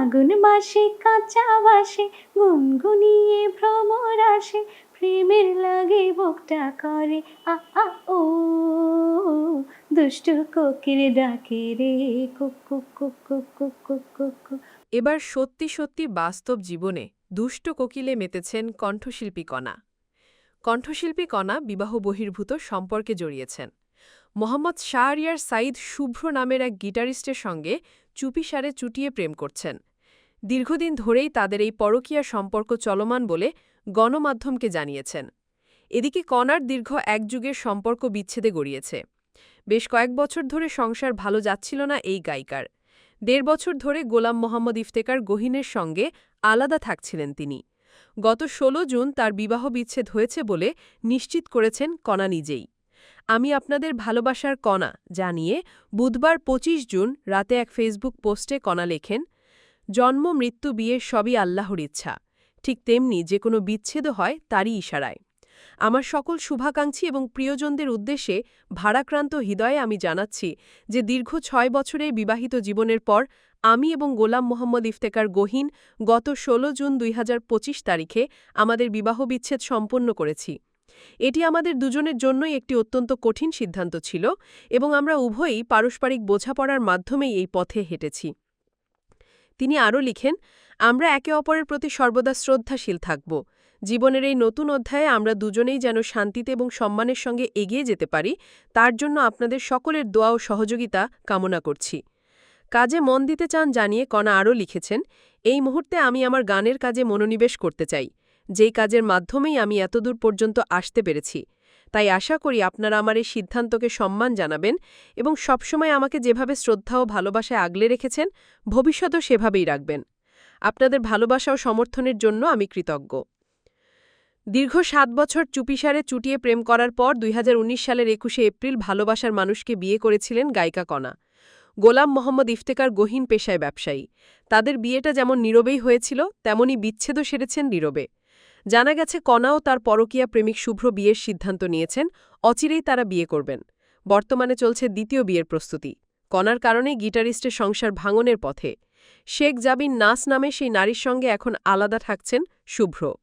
ফাগুন মাসে কাঁচা বাসে, গুনগুনিয়ে ভ্রমর আসে, প্রেমের লাগে বুকটা করে, আ ও। দুষ্ট কোকিল ডাকে রে কুক কুক এবার সত্যি সত্যি বাস্তব জীবনে দুষ্ট কোকিলে মেতেছেন কণ্ঠশিল্পী কণা। কণ্ঠশিল্পী কণা বিবাহ বহির্ভূত সম্পর্কে জড়িয়েছেন। মোহাম্মদ শাহরিয়ার সাইদ শুভ্র নামের এক গিটারিস্টের সঙ্গে চুপিসারে চুটিয়ে প্রেম করছেন। দীর্ঘদিন ধরেই তাদের এই পরকীয়া সম্পর্ক চলমান বলে গণমাধ্যমকে জানিয়েছেন। এদিকে কণার দীর্ঘ এক যুগের সম্পর্ক বিচ্ছেদে গড়িয়েছে। বেশ কয়েক বছর ধরে সংসার ভালো যাচ্ছিল না এই গায়িকার। দেড় বছর ধরে গোলাম মোহাম্মদ ইফতেকার গহিনের সঙ্গে আলাদা থাকছিলেন তিনি। গত ১৬ জুন তার বিবাহ বিচ্ছেদ হয়েছে বলে নিশ্চিত করেছেন কণা নিজেই। আমি আপনাদের ভালোবাসার কণা জানিয়ে বুধবার ২৫ জুন রাতে এক ফেসবুক পোস্টে কণা লেখেন জন্ম, মৃত্যু, বিয়ে সবই আল্লাহর ইচ্ছা। ঠিক তেমনি যে কোনো বিচ্ছেদ হয় তারই ইশারায়। আমার সকল শুভাকাঙ্ক্ষী এবং প্রিয়জনদের উদ্দেশ্যে ভারাক্রান্ত হৃদয়ে আমি জানাচ্ছি যে দীর্ঘ ছয় বছরের বিবাহিত জীবনের পর আমি এবং গোলাম মোহাম্মদ ইফতেকার গহিন গত ১৬ জুন দুই হাজার পঁচিশ তারিখে আমাদের বিবাহ বিচ্ছেদ সম্পন্ন করেছি। এটি আমাদের দুজনের জন্যই একটি অত্যন্ত কঠিন সিদ্ধান্ত ছিল এবং আমরা উভয়ই পারস্পরিক বোঝাপড়ার মাধ্যমেই এই পথে হেঁটেছি। তিনি আরও লিখেন, আমরা একে অপরের প্রতি সর্বদা শ্রদ্ধাশীল থাকব। জীবনের এই নতুন অধ্যায়ে আমরা দুজনেই যেন শান্তিতে এবং সম্মানের সঙ্গে এগিয়ে যেতে পারি, তার জন্য আপনাদের সকলের দোয়া ও সহযোগিতা কামনা করছি। কাজে মন দিতে চান জানিয়ে কণা আরও লিখেছেন, এই মুহূর্তে আমি আমার গানের কাজে মনোনিবেশ করতে চাই। যেই কাজের মাধ্যমেই আমি এতদূর পর্যন্ত আসতে পেরেছি। তাই আশা করি আপনারা আমার এই সিদ্ধান্তকে সম্মান জানাবেন এবং সবসময় আমাকে যেভাবে শ্রদ্ধা ও ভালোবাসায় আগলে রেখেছেন, ভবিষ্যতও সেভাবেই রাখবেন। আপনাদের ভালোবাসা ও সমর্থনের জন্য আমি কৃতজ্ঞ। দীর্ঘ সাত বছর চুপিসারে চুটিয়ে প্রেম করার পর দুই হাজার উনিশ সালের একুশে এপ্রিল ভালোবাসার মানুষকে বিয়ে করেছিলেন গায়িকা কণা। গোলাম মোহাম্মদ ইফতেকার গহীন পেশায় ব্যবসায়ী। তাদের বিয়েটা যেমন নীরবেই হয়েছিল, তেমনি বিচ্ছেদও সেরেছেন নীরবে। জানা গেছে কণাও তার পরকীয়া প্রেমিক শুভ্র বিয়ের সিদ্ধান্ত নিয়েছেন, অচিরেই তারা বিয়ে করবেন। বর্তমানে চলছে দ্বিতীয় বিয়ের প্রস্তুতি। কণার কারণে গিটারিস্টের সংসার ভাঙনের পথে। শেখ জাবিন নাস নামে সেই নারীর সঙ্গে এখন আলাদা থাকছেন শুভ্র।